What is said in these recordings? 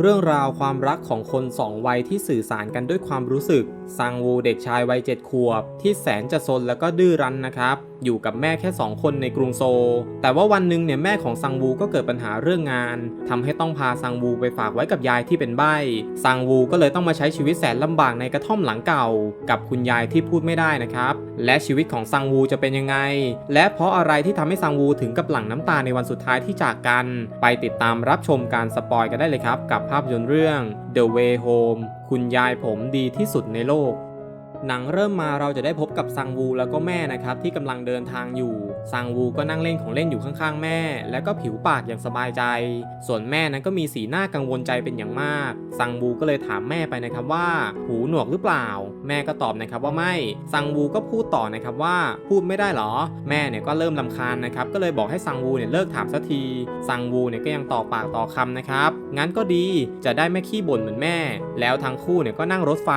เรื่องราวความรักของคนสองวัยที่สื่อสารกันด้วยความรู้สึก ซังวูเด็กชายวัยเจ็ดขวบ ที่แสนจะซนแล้วก็ดื้อรั้นนะครับ อยู่กับแม่แค่ 2 คนในกรุงโซลแต่ว่าวันหนึ่งเนี่ยแม่ของซังวูก็เกิดปัญหาเรื่องงานทำให้ต้องพาซังวูไปฝากไว้กับยายที่เป็นใบ้ซังวูก็เลยต้องมาใช้ชีวิตแสนลำบากในกระท่อมหลังเก่า กับคุณยายที่พูดไม่ได้นะครับ และชีวิตของซังวูจะเป็นยังไง และเพราะอะไรที่ทำให้ซังวูถึงกับหลั่งน้ำตาในวันสุดท้ายที่จากกัน ไปติดตามรับชมการสปอยกันได้เลยครับ กับภาพยนตร์เรื่อง The Way Home คุณยายผมดีที่สุดในโลก หนังเริ่มมาเราจะได้พบกับซังวูแล้วก็แม่นะครับที่กำลังเดินทางอยู่ ซังวูก็นั่งเล่นของเล่นอยู่ข้างๆแม่ แล้วก็ผิวปากอย่างสบายใจ ส่วนแม่นั้นก็มีสีหน้ากังวลใจเป็นอย่างมากซังวูก็เลยถามแม่ไปนะครับว่า หูหนวกหรือเปล่า แม่ก็ตอบนะครับว่าไม่ซังวูก็พูดต่อนะครับว่า พูดไม่ได้หรอ แม่เนี่ยก็เริ่มลำคาญนะครับก็เลยบอกให้ซังวูเนี่ยเลิกถามสักทีซังวูเนี่ยก็ยังต่อปากต่อคำนะครับงั้นก็ดีจะได้ไม่ขี้บ่นเหมือนแม่ แล้วทั้งคู่เนี่ยก็นั่งรถไฟ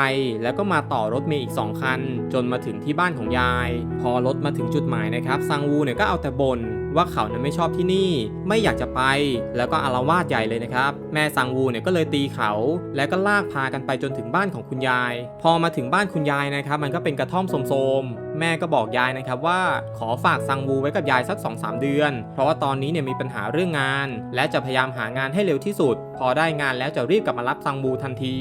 แล้วก็มาต่อรถเมล์อีก 2 คัน จนมาถึงที่บ้านของยาย พอรถมาถึงจุดหมายนะครับซังวูเนี่ยก็เอาแต่บ่นว่าเขานั้นไม่ชอบที่นี่ ไม่อยากจะไป แล้วก็อารวาสใหญ่เลยนะครับ แม่ซังวูเนี่ยก็เลยตีเขา แล้วก็ลากพากันไปจนถึงบ้านของคุณยาย พอมาถึงบ้านคุณยายนะครับ มันก็เป็นกระท่อมโสมๆ แม่ก็บอกยายนะครับว่าขอฝากซังวูไว้กับยายสัก 2-3 เดือน เพราะว่าตอนนี้เนี่ยมีปัญหาเรื่องงาน และจะพยายามหางานให้เร็วที่สุด พอได้งานแล้วจะรีบกลับมารับซังวูทันที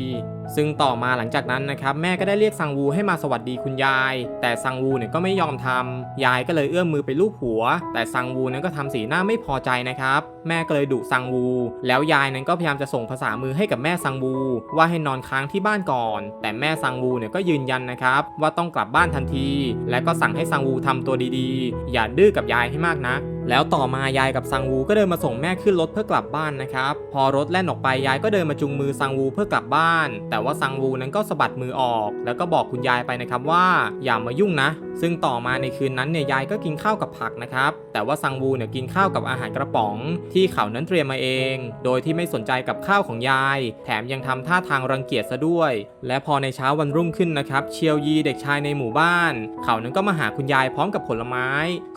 ซึ่งต่อมาหลังจากนั้นนะครับแม่ก็ได้เรียกซังวูให้มาสวัสดีคุณยาย แต่ซังวูเนี่ยก็ไม่ยอมทำยายก็เลยเอื้อมมือไปลูบหัว แต่ซังวูนั้นก็ทำสีหน้าไม่พอใจนะครับ แม่ก็เลยดุซังวู แล้วยายนั้นก็พยายามจะส่งภาษามือให้กับแม่ซังวูว่าให้นอนค้างที่บ้านก่อน แต่แม่ซังวูเนี่ยก็ยืนยันนะครับว่าต้องกลับบ้านทันที และก็สั่งให้ซังวูทำตัวดีๆ อย่าดื้อกับยายให้มากนัก แล้วต่อมายายกับซังวูก็เดินมาส่งแม่ขึ้นรถเพื่อกลับบ้านนะครับ พอรถแล่นออกไปยายก็เดินมาจุงมือซังวูเพื่อกลับบ้าน แต่ว่าซังวูนั้นก็สะบัดมือออก แล้วก็บอกคุณยายไปนะครับว่าอย่ามายุ่งนะ ซึ่งต่อมาในคืนนั้นเนี่ยยายก็กินข้าวกับผักนะครับ แต่ว่าซังวูเนี่ยกินข้าวกับอาหารกระป๋อง ที่เขานั้นเตรียมมาเอง โดยที่ไม่สนใจกับข้าวของยาย แถมยังทำท่าทางรังเกียจซะด้วย และพอในเช้าวันรุ่งขึ้นนะครับ เชียวยีเด็กชายในหมู่บ้าน เขานั้นก็มาหาคุณยายพร้อมกับผลไม้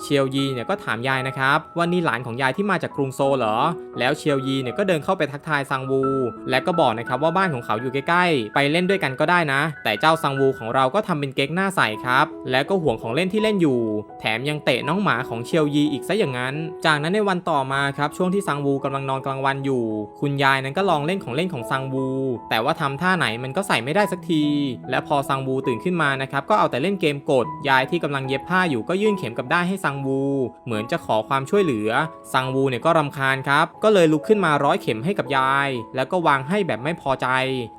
เชียวยีเนี่ยก็ถามยายนะครับว่านี่หลานของยายที่มาจากกรุงโซลเหรอ แล้วเชียวยีเนี่ยก็เดินเข้าไปทักทายซังวู และก็บอกนะครับว่าบ้านของเขาอยู่ใกล้ๆ ไปเล่นด้วยกันก็ได้นะ แต่เจ้าซังวูของเราก็ทำเป็นเก๊กหน้าใสครับ และก็ห่วงของเล่นที่เล่นอยู่ แถมยังเตะน้องหมาของเชียวยีอีกซะอย่างนั้น จากนั้นในวันต่อมาครับช่วงที่ซังวูกำลังนอนกลางวันอยู่ คุณยายนั้นก็ลองเล่นของเล่นของซังวู แต่ว่าทำท่าไหนมันก็ใส่ไม่ได้สักที และพอซังวูตื่นขึ้นมานะครับก็เอาแต่เล่นเกมกด ยายที่กำลังเย็บผ้าอยู่ก็ยื่นเข็มกับได้ายให้ซังวู เหมือนจะขอความช่วยเหลือ ซังวูเนี่ยก็รำคาญครับ ก็เลยลุกขึ้นมาร้อยเข็มให้กับยาย แล้วก็วางให้แบบไม่พอใจ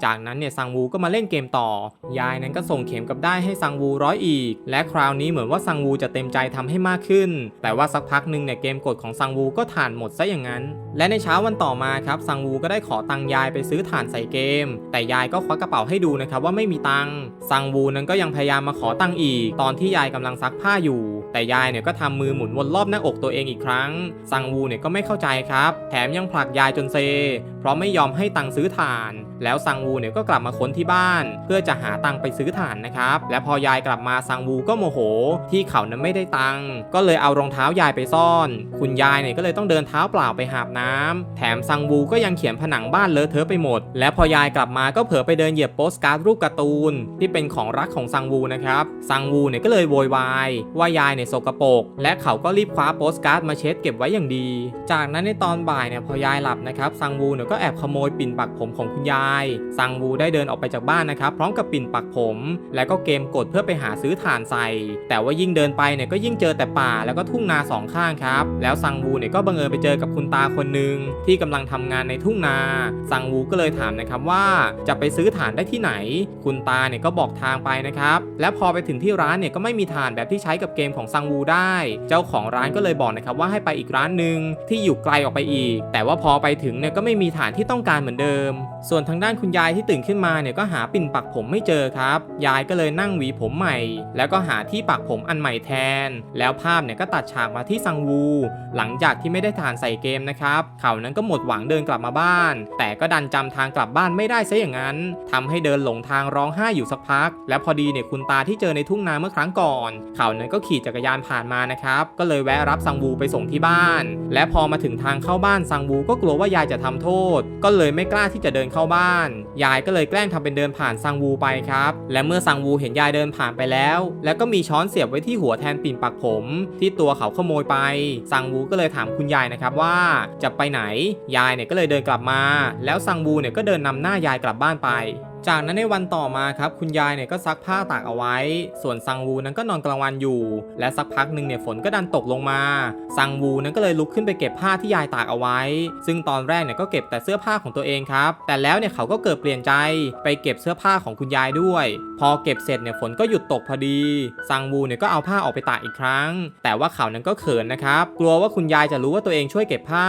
จากนั้นเนี่ยซังวูก็มาเล่นเกมต่อ ยายนั้นก็ส่งเข็มกับได้ให้ซังวูร้อยอีก และคราวนี้เหมือนว่าซังวูจะเต็มใจทำให้มากขึ้น แต่ว่าสักพักหนึ่งเนี่ยเกมกดของซังวูก็ถ่านหมดซะอย่างนั้น และในเช้าวันต่อมาครับซังวูก็ได้ขอตังยายไปซื้อถ่านใส่เกม แต่ยายก็ควักกระเป๋าให้ดูนะครับว่าไม่มีตังซังวูนั้นก็ยังพยายามมาขอตังอีก ตอนที่ยายกำลังซักผ้าอยู่ แต่ยายเนี่ยก็ทำมือหมุนวนรอบหน้าอกตัวเองอีกครั้ง ซังวูเนี่ยก็ไม่เข้าใจครับ แถมยังผลักยายจนเซเพราะไม่ยอมให้ตังค์ซื้อถ่าน แล้วซังวูเนี่ยก็กลับมาค้นที่บ้าน เพื่อจะหาตังค์ไปซื้อถ่านนะครับ และพอยายกลับมาซังวูก็โมโห ที่เขานั้นไม่ได้ตังค์ก็เลยเอารองเท้ายายไปซ่อน คุณยายเนี่ยก็เลยต้องเดินเท้าเปล่าไปหาบน้ำแถมซังวูก็ยังเขียนผนังบ้านเลอะเทอะไปหมด และพอยายกลับมาก็เผลอไปเดินเหยียบโปสการ์ดรูปการ์ตูน ที่เป็นของรักของซังวูนะครับซังวูเนี่ยก็เลยโวยวายว่ายายเนี่ยสกปรกและเขาก็รีบคว้าโปสการ์ดมาเช็ดเก็บไว้อย่างดี จากนั้นในตอนบ่ายเนี่ยพอยายหลับนะครับซังวูเนี่ยก็แอบขโมยปิ่นปักผมของคุณยาย ซังวูได้เดินออกไปจากบ้านนะครับพร้อมกับปิ่นปักผม และก็เกมกดเพื่อไปหาซื้อถ่านใส่ แต่ว่ายิ่งเดินไปเนี่ยก็ยิ่งเจอแต่ป่าแล้วก็ทุ่งนาสองข้างครับแล้วซังวูเนี่ยก็บังเอิญไปเจอกับคุณตาคนหนึ่งที่กำลังทำงานในทุ่งนา ซังวูก็เลยถามนะครับว่าจะไปซื้อถ่านได้ที่ไหน คุณตาเนี่ยก็บอกทางไปนะครับและพอไปถึงที่ร้านเนี่ยก็ไม่มีถ่านแบบที่ใช้กับเกมของซังวูได้ เจ้าของร้านก็เลยบอกนะครับว่าให้ไปอีกร้านหนึ่งที่อยู่ไกลออกไปอีก แต่ว่าพอไปถึงเนี่ยก็ไม่มีฐานที่ต้องการเหมือนเดิม ส่วนทางด้านคุณยายที่ตื่นขึ้นมาเนี่ยก็หาปิ่นปักผมไม่เจอครับ ยายก็เลยนั่งหวีผมใหม่ แล้วก็หาที่ปักผมอันใหม่แทน แล้วภาพเนี่ยก็ตัดฉากมาที่ซังวู หลังจากที่ไม่ได้ทานใส่เกมนะครับเขานั้นก็หมดหวังเดินกลับมาบ้าน แต่ก็ดันจำทางกลับบ้านไม่ได้ซะอย่างนั้นทำให้เดินหลงทางร้องไห้อยู่สักพัก และพอดีเนี่ยคุณตาที่เจอในทุ่งนาเมื่อครั้งก่อน เขานั้นก็ขี่จักรยานผ่านมานะครับก็เลยแวะรับซังวูไปส่งที่บ้าน และพอมาถึงทางเข้าบ้านซังวูก็กลัวว่ายายจะทำโทษษ ก็เลยไม่กล้าที่จะเดินเข้าบ้าน ยายก็เลยแกล้งทำเป็นเดินผ่านซังวูไปครับ และเมื่อซังวูเห็นยายเดินผ่านไปแล้ว แล้วก็มีช้อนเสียบไว้ที่หัวแทนปิ่นปักผม ที่ตัวเขาขโมยไป ซังวูก็เลยถามคุณยายนะครับว่าจะไปไหน ยายเนี่ยก็เลยเดินกลับมา แล้วซังวูเนี่ยก็เดินนำหน้ายายกลับบ้านไป จากนั้นในวันต่อมาครับคุณยายเนี่ยก็ซักผ้าตากเอาไว้ ส่วนซังวูนั้นก็นอนกลางวันอยู่ และสักพักหนึ่งเนี่ยฝนก็ดันตกลงมา ซังวูนั้นก็เลยลุกขึ้นไปเก็บผ้าที่ยายตากเอาไว้ ซึ่งตอนแรกเนี่ยก็เก็บแต่เสื้อผ้าของตัวเองครับ แต่แล้วเนี่ยเขาก็เกิดเปลี่ยนใจไปเก็บเสื้อผ้าของคุณยายด้วย พอเก็บเสร็จเนี่ยฝนก็หยุดตกพอดี ซังวูเนี่ยก็เอาผ้าออกไปตากอีกครั้ง แต่ว่าเขานั้นก็เขินนะครับ กลัวว่าคุณยายจะรู้ว่าตัวเองช่วยเก็บผ้า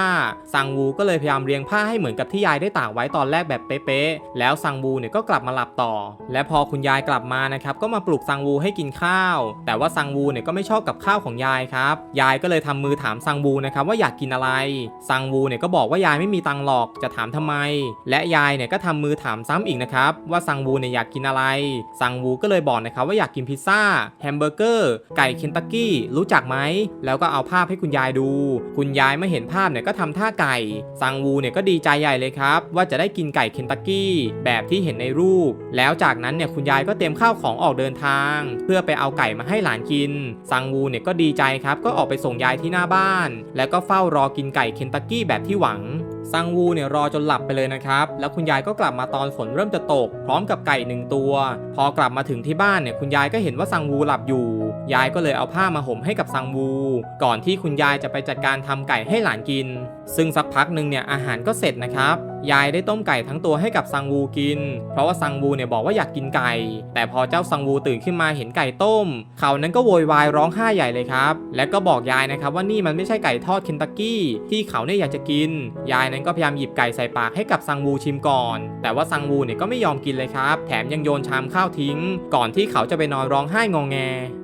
ซังวูก็เลยพยายามเรียงผ้าให้เหมือนกับที่ยายได้ตากไว้ตอนแรกแบบเป๊ะๆ แล้วซังวูเนี่ยก็กลับมาหลับต่อ และพอคุณยายกลับมานะครับก็มาปลุกซังวูให้กินข้าว แต่ว่าซังวูเนี่ยก็ไม่ชอบกับข้าวของยายครับ ยายก็เลยทำมือถามซังวูนะครับว่าอยากกินอะไร ซังวูเนี่ยก็บอกว่ายายไม่มีตังหรอกจะถามทำไม และยายเนี่ยก็ทำมือถามซ้ำอีกนะครับว่าซังวูเนี่ยอยากกินอะไร ซังวูก็เลยบอกนะครับว่าอยากกินพิซซ่าแฮมเบอร์เกอร์ไก่เคนตักกี้รู้จักไหมแล้วก็เอาภาพให้คุณยายดู คุณยายเมื่อเห็นภาพเนี่ยก็ทำท่าไก่ ซังวูเนี่ยก็ดีใจใหญ่เลยครับว่าจะได้กินไก่เคนตักกี้แบบที่เห็นในรูป แล้วจากนั้นเนี่ยคุณยายก็เตรียมข้าวของออกเดินทาง เพื่อไปเอาไก่มาให้หลานกิน ซังวูเนี่ยก็ดีใจครับก็ออกไปส่งยายที่หน้าบ้าน แล้วก็เฝ้ารอกินไก่เคนตักกี้แบบที่หวังซังวูเนี่ยรอจนหลับไปเลยนะครับ แล้วคุณยายก็กลับมาตอนฝนเริ่มจะตก พร้อมกับไก่หนึ่งตัว พอกลับมาถึงที่บ้านเนี่ยคุณยายก็เห็นว่าซังวูหลับอยู่ ยายก็เลยเอาผ้ามาห่มให้กับซังวู ก่อนที่คุณยายจะไปจัดการทำไก่ให้หลานกิน ซึ่งสักพักหนึ่งเนี่ยอาหารก็เสร็จนะครับ ยายได้ต้มไก่ทั้งตัวให้กับซังวูกิน เพราะว่าซังวูเนี่ยบอกว่าอยากกินไก่ แต่พอเจ้าซังวูตื่นขึ้นมาเห็นไก่ต้ม เขานั้นก็โวยวายร้องไห้ใหญ่เลยครับ และก็บอกยายนะครับว่านี่มันไม่ใช่ไก่ทอดเคนตักกี้ที่เขาเนี่ยอยากจะกิน ยายนั้นก็พยายามหยิบไก่ใส่ปากให้กับซังวูชิมก่อน แต่ว่าซังวูเนี่ยก็ไม่ยอมกินเลยครับ แถมยังโยนชามข้าวทิ้ง ก่อนที่เขาจะไปนอนร้องไห้งองแง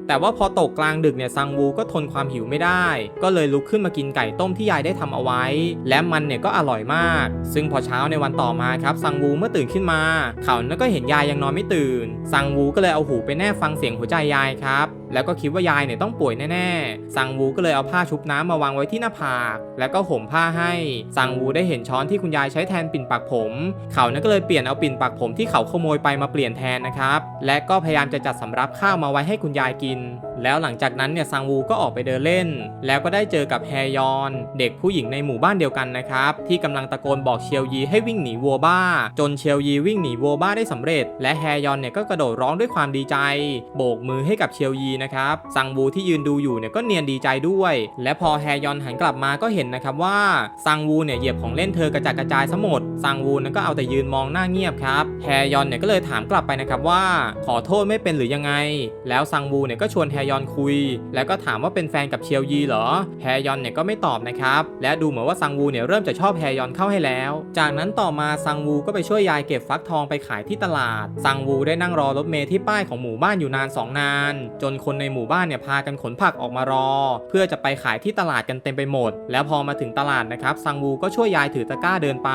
แต่ว่าพอตกกลางดึกเนี่ยซังวูก็ทนความหิวไม่ได้ ก็เลยลุกขึ้นมากินไก่ต้มที่ยายได้ทำเอาไว้ และมันเนี่ยก็อร่อยมาก ซึ่งพอเช้าในวันต่อมาครับซังวูเมื่อตื่นขึ้นมา เขานอก็เห็นยายยังนอนไม่ตื่นซังวูก็เลยเอาหูไปแนบฟังเสียงหัวใจยายครับแล้วก็คิดว่ายายเนี่ยต้องป่วยแน่ๆซังวูก็เลยเอาผ้าชุบน้ำมาวางไว้ที่หน้าผาก แล้วก็ห่มผ้าให้ซังวูได้เห็นช้อนที่คุณยายใช้แทนปิ่นปักผม เขานั้นก็เลยเปลี่ยนเอาปิ่นปักผมที่เขาขโมยไปมาเปลี่ยนแทนนะครับ และก็พยายามจะจัดสำรับข้าวมาไว้ให้คุณยายกิน แล้วหลังจากนั้นเนี่ยซังวูก็ออกไปเดินเล่น แล้วก็ได้เจอกับแฮยอน เด็กผู้หญิงในหมู่บ้านเดียวกันนะครับ ที่กำลังตะโกนบอกเชียวยีให้วิ่งหนีวัวบ้า จนเชลยีวิ่งหนีวัวบ้าได้สำเร็จ และแฮยอนเนี่ยก็กระโดดร้องด้วยความดีใจ โบกมือให้กับเชลยวยีนะครับซังวูที่ยืนดูอยู่เนี่ยก็เนียนดีใจด้วย และพอแฮยอนหันกลับมาก็เห็นนะครับว่าซังวูเนี่ยเหยียบของเล่นเธอกระจัดกระจายซะหมด ซังวูนั้นก็เอาแต่ยืนมองหน้าเงียบครับแฮยอนเนี่ยก็เลยถามกลับไปนะครับว่า ขอโทษไม่เป็นหรือยังไง แล้วซังวูเนี่ยก็ชวนแฮยอนคุย แล้วก็ถามว่าเป็นแฟนกับเชียวยีเหรอแฮยอนเนี่ยก็ไม่ตอบนะครับและดูเหมือนว่าซังวูเนี่ยเริ่มจะชอบแฮยอนเข้าให้แล้ว จากนั้นต่อมาซังวูก็ไปช่วยยายเก็บฟักทองไปขายที่ตลาด ซังวูได้นั่งรอรถเมล์ที่ป้ายของหมู่บ้านอยู่นานสองนาน จนคนในหมู่บ้านเนี่ยพากันขนผักออกมารอ เพื่อจะไปขายที่ตลาดกันเต็มไปหมด แล้วพอมาถึงตลาดนะครับซังวูก็ช่วยยายถือตะกร้าเดินไป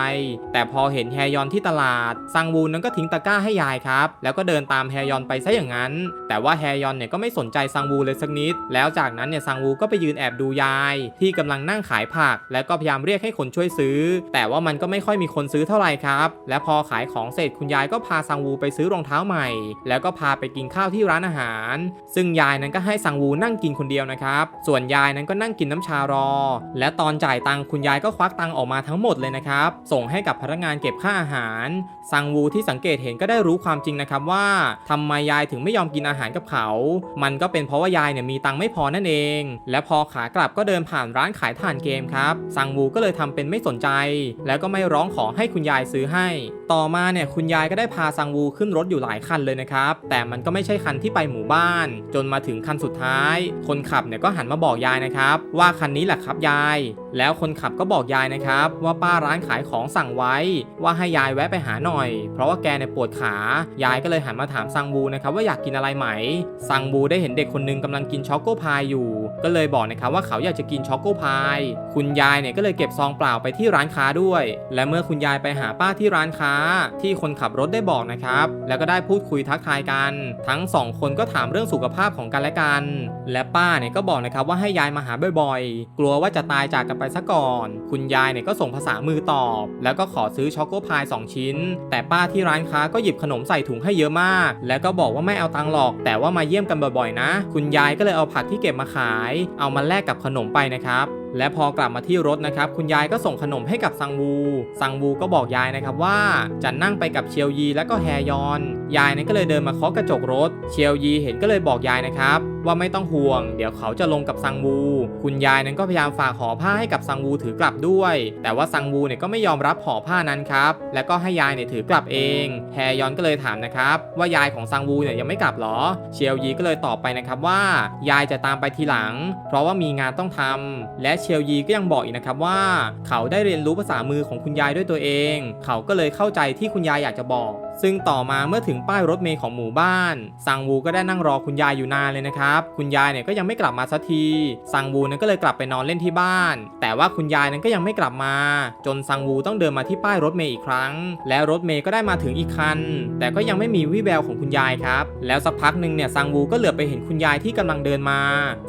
แต่พอเห็นแฮยอนที่ตลาดซังวูนั้นก็ทิ้งตะกร้าให้ยายครับ แล้วก็เดินตามแฮยอนไปซะอย่างนั้น แต่ว่าแฮยอนเนี่ยก็ไม่สนใจซังวูเลยสักนิด แล้วจากนั้นเนี่ยซังวูก็ไปยืนแอบดูยาย ที่กำลังนั่งขายผัก แล้วก็พยายามเรียกให้คนช่วยซื้อ แต่ว่ามันก็ไม่ค่อยมีคนซื้อเท่าไหร่ครับ และพอขายของเสร็จคุณยายก็พาซังวูไปซื้อรองเท้าใหม่ แล้วก็พาไปกินข้าวที่ร้านอาหาร ซึ่งยายนั้นก็ให้ซังวูนั่งกินคนเดียวนะครับ ส่วนยายนั้นก็นั่งกินน้ำชารอ และตอนจ่ายตังคุณยายก็ควักตังออกมาทั้งหมดเลยนะครับส่งให้กับพนักงานเก็บค่าอาหาร ซังวูที่สังเกตเห็นก็ได้รู้ความจริงนะครับว่าทำไมยายถึงไม่ยอมกินอาหารกับเขา มันก็เป็นเพราะว่ายายเนี่ยมีตังค์ไม่พอนั่นเอง และพอขากลับก็เดินผ่านร้านขายถ่านเกมครับ ซังวูก็เลยทำเป็นไม่สนใจ แล้วก็ไม่ร้องขอให้คุณยายซื้อให้ ต่อมาเนี่ยคุณยายก็ได้พาซังวูขึ้นรถอยู่หลายคันเลยนะครับ แต่มันก็ไม่ใช่คันที่ไปหมู่บ้าน จนมาถึงคันสุดท้าย คนขับเนี่ยก็หันมาบอกยายนะครับ ว่าคันนี้แหละครับยาย แล้วคนขับก็บอกยายนะครับ ว่าป้าร้านขายของสั่งไว้ว่าให้ยายแวะไปหาหน่อย เพราะว่าแกเนี่ยปวดขา ยายก็เลยหันมาถามซังบูนะครับว่าอยากกินอะไรไหม ซังบูได้เห็นเด็กคนหนึงกำลังกินช็อกโกพายอยู่ ก็เลยบอกนะครับว่าเขาอยากจะกินช็อกโกพาย คุณยายเนี่ยก็เลยเก็บซองเปล่าไปที่ร้านค้าด้วย และเมื่อคุณยายไปหาป้าที่ร้านค้า ที่คนขับรถได้บอกนะครับ แล้วก็ได้พูดคุยทักทายกัน ทั้งสองคนก็ถามเรื่องสุขภาพของของกันและกัน และป้าเนี่ยก็บอกนะครับว่าให้ยายมาหาบ่อยๆ กลัวว่าจะตายจากกันไปซะก่อน คุณยายเนี่ยก็ส่งภาษามือตอบ แล้วก็ขออซื้อช็อกโกพาย 2 ชิ้น แต่ป้าที่ร้านค้าก็หยิบขนมใส่ถุงให้เยอะมาก แล้วก็บอกว่าไม่เอาตังค์หรอก แต่ว่ามาเยี่ยมกันบ่อยๆนะ คุณยายก็เลยเอาผักที่เก็บมาขาย เอามาแลกกับขนมไปนะครับ และพอกลับมาที่รถนะครับคุณยายก็ส่งขนมให้กับซังวูซังวูก็บอกยายนะครับว่าจะนั่งไปกับเชียวยีและก็แฮยอน ยายนั้นก็เลยเดินมาเคาะกระจกรถ เชียวยีเห็นก็เลยบอกยายนะครับว่าไม่ต้องห่วง เดี๋ยวเขาจะลงกับซังวู คุณยายนั้นก็พยายามฝากห่อผ้าให้กับซังวูถือกลับด้วย แต่ว่าซังวูเนี่ยก็ไม่ยอมรับห่อผ้านั้นครับ แล้วก็ให้ยายเนี่ยถือกลับเอง แฮยอนก็เลยถามนะครับ ว่ายายของซังวูเนี่ยยังไม่กลับหรอ เชียวยีก็เลยตอบไปนะครับว่า ยายจะตามไปทีหลัง เพราะว่ามีงานต้องทำและเชลยีก็ยังบอกอีกนะครับว่า เขาได้เรียนรู้ภาษามือของคุณยายด้วยตัวเอง เขาก็เลยเข้าใจที่คุณยายอยากจะบอกซึ่งต่อมาเมื่อถึงป้ายรถเมล์ของหมู่บ้าน ซังวูก็ได้นั่งรอคุณยายอยู่นานเลยนะครับ คุณยายเนี่ยก็ยังไม่กลับมาสักที ซังวูนั้นก็เลยกลับไปนอนเล่นที่บ้าน แต่ว่าคุณยายนั้นก็ยังไม่กลับมา จนซังวูต้องเดินมาที่ป้ายรถเมล์อีกครั้ง แล้วรถเมล์ก็ได้มาถึงอีกคัน แต่ก็ยังไม่มีวี่แววของคุณยายครับ แล้วสักพักหนึ่งเนี่ยซังวูก็เหลือบไปเห็นคุณยายที่กำลังเดินมา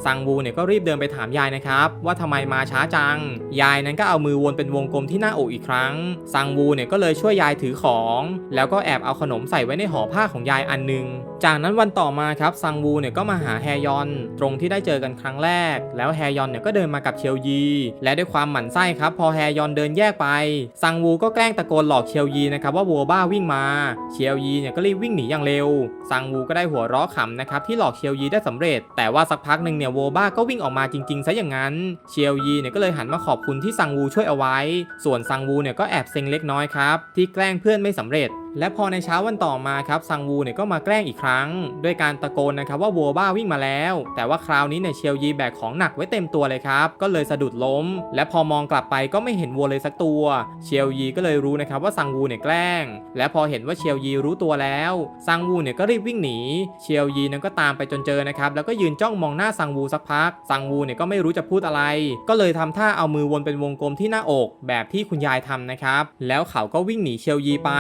ซังวูเนี่ยก็รีบเดินไปถามยายนะครับ ว่าทำไมมาช้าจัง ยายนั้นก็เอามือวนเป็นวงกลมที่หน้าอกอีกครั้ง ซังวูเนี่ยก็เลยช่วยยายถือของ แล้วก็แอบเอาขนมใส่ไว้ในห่อผ้าของยายอันหนึง จากนั้นวันต่อมาครับซังวูเนี่ยก็มาหาแฮยอน ตรงที่ได้เจอกันครั้งแรก แล้วแฮยอนเนี่ยก็เดินมากับเชียวยี และด้วยความหมั่นไส้ครับพอแฮยอนเดินแยกไปซังวูก็แกล้งตะโกนหลอกเชียวยีนะครับว่าวัวบ้าวิ่งมาเชียวยีเนี่ยก็รีบวิ่งหนีอย่างเร็วซังวูก็ได้หัวเราะขำนะครับที่หลอกเชียวยีได้สำเร็จ แต่ว่าสักพักหนึ่งเนี่ยวัวบ้าก็วิ่งออกมาจริงๆซะอย่างนั้นเชียวยีเนี่ยก็เลยหันมาขอบคุณที่ซังวูช่วยเอาไว้ ส่วนซังวูเนี่ยก็แอบเซ็งเล็กน้อยครับที่แกล้งเพื่อนไม่สำเร็จ และพอในเช้าวันต่อมาครับซังวูเนี่ยก็มาแกล้งอีกครั้ง ด้วยการตะโกนนะครับว่าวัวบ้าวิ่งมาแล้ว แต่ว่าคราวนี้เนี่ยเชียวยีแบกของหนักไว้เต็มตัวเลยครับ ก็เลยสะดุดล้ม และพอมองกลับไปก็ไม่เห็นวัวเลยสักตัว เชียวยีก็เลยรู้นะครับว่าซังวูเนี่ยแกล้ง และพอเห็นว่าเชียวยีรู้ตัวแล้วซังวูเนี่ยก็รีบวิ่งหนี เชียวยีนั้นก็ตามไปจนเจอนะครับแล้วก็ยืนจ้องมองหน้าซังวูสักพักซังวูเนี่ยก็ไม่รู้จะพูดอะไร ก็เลยทำท่าเอามือวนเป็นวงกลมที่หน้าอก แบบที่คุณยายทำนะครับแล้วเขาก็วิ่งหนีเชียวยีไป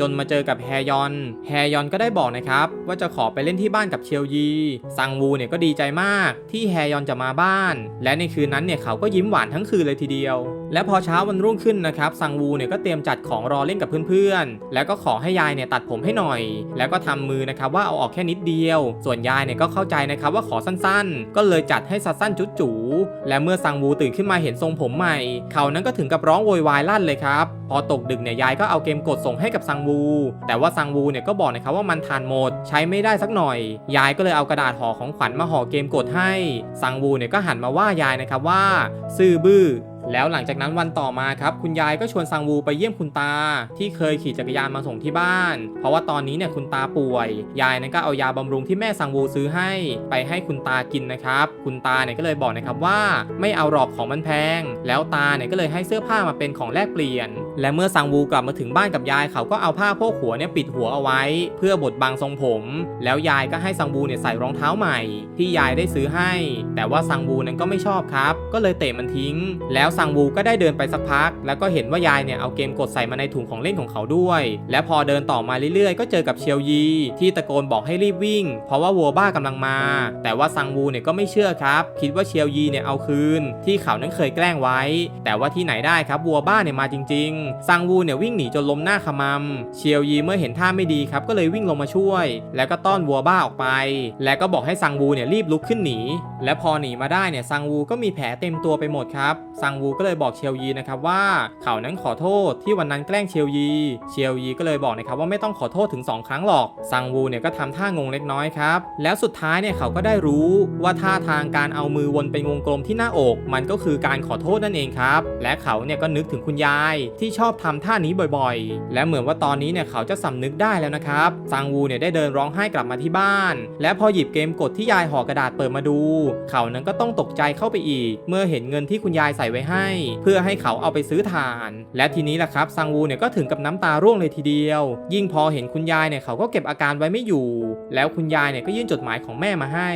จนมาเจอกับแฮยอน แฮยอนก็ได้บอกนะครับว่าจะขอไปเล่นที่บ้านกับเชียวยี ซังวูเนี่ยก็ดีใจมากที่แฮยอนจะมาบ้าน และในคืนนั้นเนี่ยเขาก็ยิ้มหวานทั้งคืนเลยทีเดียว และพอเช้าวันรุ่งขึ้นนะครับ ซังวูเนี่ยก็เตรียมจัดของรอเล่นกับเพื่อนๆ แล้วก็ขอให้ยายเนี่ยตัดผมให้หน่อย แล้วก็ทำมือนะครับว่าเอาออกแค่นิดเดียว ส่วนยายเนี่ยก็เข้าใจนะครับว่าขอสั้นๆ ก็เลยจัดให้สั้นจุ๋ๆและเมื่อซังวูตื่นขึ้นมาเห็นทรงผมใหม่ เขานั้นก็ถึงกับร้องโวยวายลั่นเลยครับ พอตกดึกเนี่ยยายก็เอาเกมกดส่งให้กับซังวูแต่ว่าซังวูเนี่ยก็บอกนะครับว่ามันทานหมด ใช้ไม่ได้สักหน่อย ยายก็เลยเอากระดาษห่อของขวัญมาห่อเกมกดให้ ซังวูเนี่ยก็หันมาว่ายายนะครับว่า ซื่อบื้อ แล้วหลังจากนั้นวันต่อมาครับคุณยายก็ชวนซังวูไปเยี่ยมคุณตา ที่เคยขี่จักรยานมาส่งที่บ้าน เพราะว่าตอนนี้เนี่ยคุณตาป่วย ยายนั้นก็เอายาบำรุงที่แม่ซังวูซื้อให้ ไปให้คุณตากินนะครับคุณตาเนี่ยก็เลยบอกนะครับว่าไม่เอาหรอกของมันแพง แล้วตาเนี่ยก็เลยให้เสื้อผ้ามาเป็นของแลกเปลี่ยน และเมื่อซังวูกลับมาถึงบ้านกับยายเขาก็เอาผ้าโพกหัวเนี่ยปิดหัวเอาไว้ เพื่อบดบังทรงผม แล้วยายก็ให้ซังวูเนี่ยใส่รองเท้าใหม่ ที่ยายได้ซื้อให้ แต่ว่าซังวูนั้นก็ไม่ชอบครับ ก็เลยเตะมันทิ้ง แล้วซังวูก็ได้เดินไปสักพัก แล้วก็เห็นว่ายายเนี่ยเอาเกมกดใส่มาในถุงของเล่นของเขาด้วย และพอเดินต่อมาเรื่อยๆ ก็เจอกับเชียวยี ที่ตะโกนบอกให้รีบวิ่ง เพราะว่าวัวบ้ากำลังมา แต่ว่าซังวูเนี่ยก็ไม่เชื่อครับ คิดว่าเชียวยีเนี่ยเอาคืน ที่เขานั้นเคยแกล้งไว้ แต่ว่าที่ไหนได้ครับวัวบ้าเนี่ยมาจริง ๆ ซังวูเนี่ยวิ่งหนีจนล้มหน้าขมำเชียวยีเมื่อเห็นท่าไม่ดีครับก็เลยวิ่งลงมาช่วย แล้วก็ต้อนวัวบ้าออกไป แล้วก็บอกให้ซังวูเนี่ยรีบลุกขึ้นหนี และพอหนีมาได้เนี่ยซังวูก็มีแผลเต็มตัวไปหมดครับซังวูก็เลยบอกเชียวยีนะครับว่าเขานั้นขอโทษที่วันนั้นแกล้งเชียวยี เชียวยีก็เลยบอกนะครับว่าไม่ต้องขอโทษถึง 2 ครั้งหรอก ซังวูเนี่ยก็ทำท่างงเล็กน้อยครับ แล้วสุดท้ายเนี่ยเขาก็ได้รู้ว่าท่าทางการเอามือวนเป็นวงกลมที่หน้าอก มันก็คือการขอโทษนั่นเองครับ และเขาเนี่ยก็นึกถึงคุณยายที่ชอบทำท่านี้บ่อยๆ และเหมือนว่าตอนนี้เนี่ยเขาจะสำนึกได้แล้วนะครับ ซังวูเนี่ยได้เดินร้องไห้กลับมาที่บ้าน และพอหยิบเกมกดที่ยายห่อกระดาษเปิดมาดู เขานั้นก็ต้องตกใจเข้าไปอีก เมื่อเห็นเงินที่คุณยายใส่ไว้ให้ให้ เพื่อให้เขาเอาไปซื้อถ่าน และทีนี้แหละครับซังวูเนี่ยก็ถึงกับน้ำตาร่วงเลยทีเดียว ยิ่งพอเห็นคุณยายเนี่ยเขาก็เก็บอาการไว้ไม่อยู่ แล้วคุณยายเนี่ยก็ยื่นจดหมายของแม่มาให้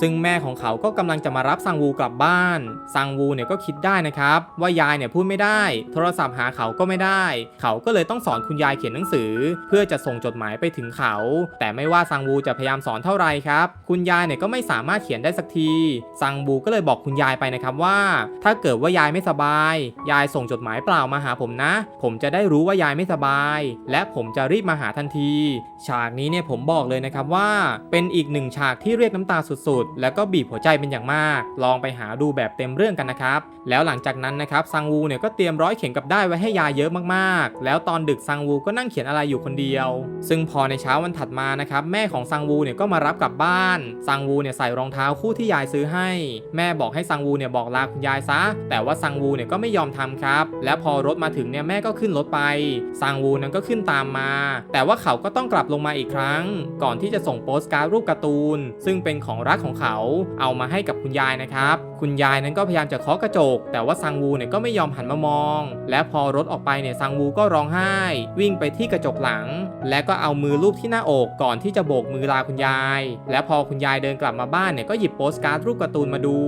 ซึ่งแม่ของเขาก็กำลังจะมารับซังวูกลับบ้านซังวูเนี่ยก็คิดได้นะครับว่ายายเนี่ยพูดไม่ได้ โทรศัพท์หาเขาก็ไม่ได้ เขาก็เลยต้องสอนคุณยายเขียนหนังสือ เพื่อจะส่งจดหมายไปถึงเขา แต่ไม่ว่าซังวูจะพยายามสอนเท่าไหร่ครับ คุณยายเนี่ยก็ไม่สามารถเขียนได้สักทีซังวูก็เลยบอกคุณยายไปนะครับว่า ถ้าเกิดว่ายายไม่สบาย ยายส่งจดหมายเปล่ามาหาผมนะ ผมจะได้รู้ว่ายายไม่สบาย และผมจะรีบมาหาทันที ฉากนี้เนี่ยผมบอกเลยนะครับว่า เป็นอีกหนึ่งฉากที่เรียกน้ำตาสุดๆ แล้วก็บีบหัวใจเป็นอย่างมาก ลองไปหาดูแบบเต็มเรื่องกันนะครับ แล้วหลังจากนั้นนะครับซังวูเนี่ยก็เตรียมร้อยเข็มกับได้ไว้ให้ยายเยอะมากๆ แล้วตอนดึกซังวูก็นั่งเขียนอะไรอยู่คนเดียว ซึ่งพอในเช้าวันถัดมานะครับแม่ของซังวูเนี่ยก็มารับกลับบ้าน ซังวูเนี่ยใส่รองเท้าคู่ที่ยายซื้อให้ แม่บอกให้ซังวูเนี่ยบอกลาคุณยายซะ แต่ว่าซังวูเนี่ยก็ไม่ยอมทำครับ และพอรถมาถึงเนี่ยแม่ก็ขึ้นรถไปซังวูนั้นก็ขึ้นตามมา แต่ว่าเขาก็ต้องกลับลงมาอีกครั้ง ก่อนที่จะส่งโปสการ์ดรูปการ์ตูน ซึ่งเป็นของรักของเขาเอามาให้กับคุณยายนะครับคุณยายนั้นก็พยายามจะเคาะกระจก แต่ว่าซังวูเนี่ยก็ไม่ยอมหันมามอง และพอรถออกไปเนี่ยซังวูก็ร้องไห้ วิ่งไปที่กระจกหลัง และก็เอามือลูบที่หน้าอกก่อนที่จะโบกมือลาคุณยาย และพอคุณยายเดินกลับมาบ้านเนี่ยก็หยิบโปสการ์ดรูปการ์ตูนมาดู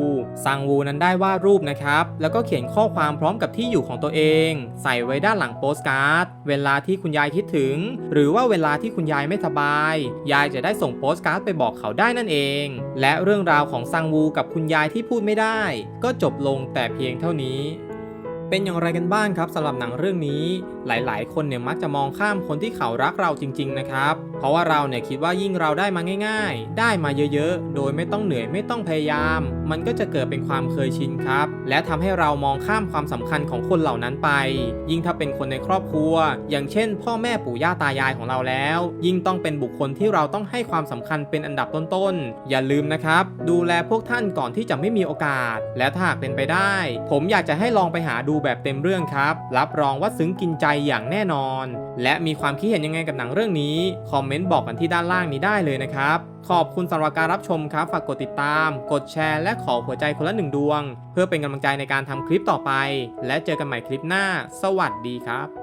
ซังวูนั้นได้วาดรูปนะครับแล้วก็เขียนข้อความพร้อมกับที่อยู่ของตัวเอง ใส่ไว้ด้านหลังโปสการ์ดเวลาที่คุณยายคิดถึง หรือว่าเวลาที่คุณยายไม่สบาย ยายจะได้ส่งโปสการ์ดไปบอกเขาได้นั่นเอง และเรื่องราวของซังวูกับคุณยายที่พูดไม่ได้ก็จบลงแต่เพียงเท่านี้ เป็นอย่างไรกันบ้างครับสำหรับหนังเรื่องนี้ หลายๆ คนเนี่ยมักจะมองข้ามคนที่เขารักเราจริง ๆ นะครับ เพราะว่าเราเนี่ยคิดว่ายิ่งเราได้มาง่าย ๆ ได้มาเยอะๆ โดยไม่ต้องเหนื่อยไม่ต้องพยายาม มันก็จะเกิดเป็นความเคยชินครับ และทำให้เรามองข้ามความสำคัญของคนเหล่านั้นไป ยิ่งถ้าเป็นคนในครอบครัว อย่างเช่น พ่อแม่ปู่ย่าตายายของเราแล้ว ยิ่งต้องเป็นบุคคลที่เราต้องให้ความสำคัญเป็นอันดับต้นๆ อย่าลืมนะครับ ดูแลพวกท่านก่อนที่จะไม่มีโอกาส และถ้าหากเป็นไปได้ ผมอยากจะให้ลองไปหาดูแบบเต็มเรื่องครับ รับรองว่าซึ้งกินใจอย่างแน่นอน และมีความคิดเห็นยังไงกับหนังเรื่องนี้ คอมเมนต์บอกกันที่ด้านล่างนี้ได้เลยนะครับ ขอบคุณสำหรับการรับชมครับ ฝากกดติดตาม กดแชร์ และขอหัวใจคนละหนึ่งดวง เพื่อเป็นกำลังใจในการทำคลิปต่อไป และเจอกันใหม่คลิปหน้า สวัสดีครับ